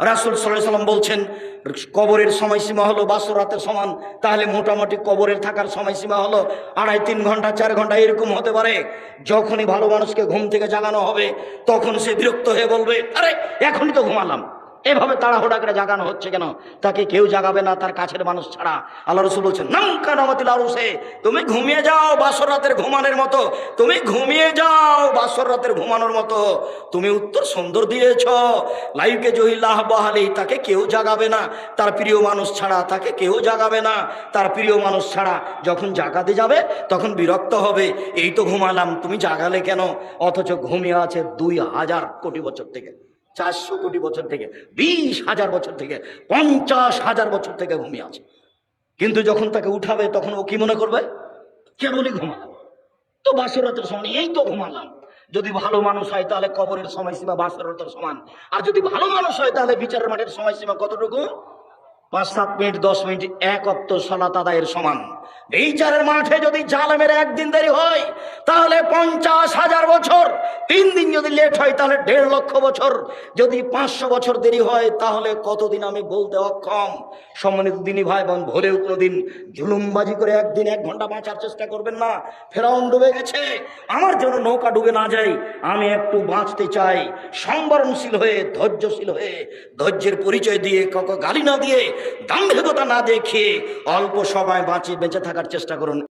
রাসুল সাল্লাম বলছেন, কবরের সময়সীমা হলো বাস রাতের সমান, তাহলে মোটামুটি কবরের থাকার সময়সীমা হলো আড়াই, তিন ঘণ্টা, চার ঘণ্টা, এরকম হতে পারে। যখনই ভালো মানুষকে ঘুম থেকে জাগানো হবে, তখন সে বিরক্ত হয়ে বলবে, আরে, এখনই তো ঘুমালাম। এভাবে তাড়াহুড়া করে জাগানো হচ্ছে কেন? তাকে কেউ জাগাবে না, তার কাছের মানুষ ছাড়া। আল্লাহ রসুল বলছেন, নাম কানামাতিল আরুসে তুমি ঘুমিয়ে যাও বাসর রাতের ঘুমানোর মতো। তুমি ঘুমিয়ে যাও বাসর রাতের ঘুমানোর মতো। তুমি উত্তর সুন্দর দিয়েছ। লাইফকে জহিল্লাহ বাহালি, তাকে কেউ জাগাবে না। তার প্রিয় মানুষ ছাড়া তাকে কেউ জাগাবে না। তার প্রিয় মানুষ ছাড়া যখন জাগাতে যাবে, তখন বিরক্ত হবে। এই তো ঘুমালাম, তুমি জাগালে কেন? অথচ ঘুমিয়ে আছে দুই হাজার কোটি বছর থেকে। চারশো কোটি বছর থেকে, বিশ হাজার বছর থেকে, পঞ্চাশ হাজার বছর থেকে ঘুমিয়ে আছে। কিন্তু যখন তাকে উঠাবে, তখন ও কি মনে করবে? কেবলই ঘুমালাম তো বাসরতের সময় এই তো ঘুমালাম। যদি ভালো মানুষ হয়, তাহলে কবরের সময়সীমা বাসরতের সমান। আর যদি ভালো মানুষ হয়, তাহলে বিচারের মাঠের সময়সীমা কতটুকু? পাঁচ, সাত মিনিট, দশ মিনিট, এক অক্ত সলাত আদায়ের সমান। বিচারের মাঠে যদি জালেমের একদিন দেরি হয় তাহলে পঞ্চাশ হাজার বছর, তিন দিন যদি লেট হয়, তাহলে দেড় লক্ষ বছর। যদি পাঁচশো বছর দেরি হয়, তাহলে কতদিন আমি বলতে অক্ষম? সম্মানিত দিনী ভাই বোন ভোরেও কোনোদিন জুলুমবাজি করে একদিন এক ঘণ্টা বাঁচার চেষ্টা করবেন না। ফেরাউন ডুবে গেছে। আমার জন্য নৌকা ডুবে না যাই আমি একটু বাঁচতে চাই। সংবরণশীল হয়ে, ধৈর্যশীল হয়ে, ধৈর্যের পরিচয় দিয়ে, কাউকে গালি না দিয়ে, দাম্ভিকতা না দেখিয়ে অল্প সময় বাঁচিয়ে বেঁচে থাকার চেষ্টা করুন।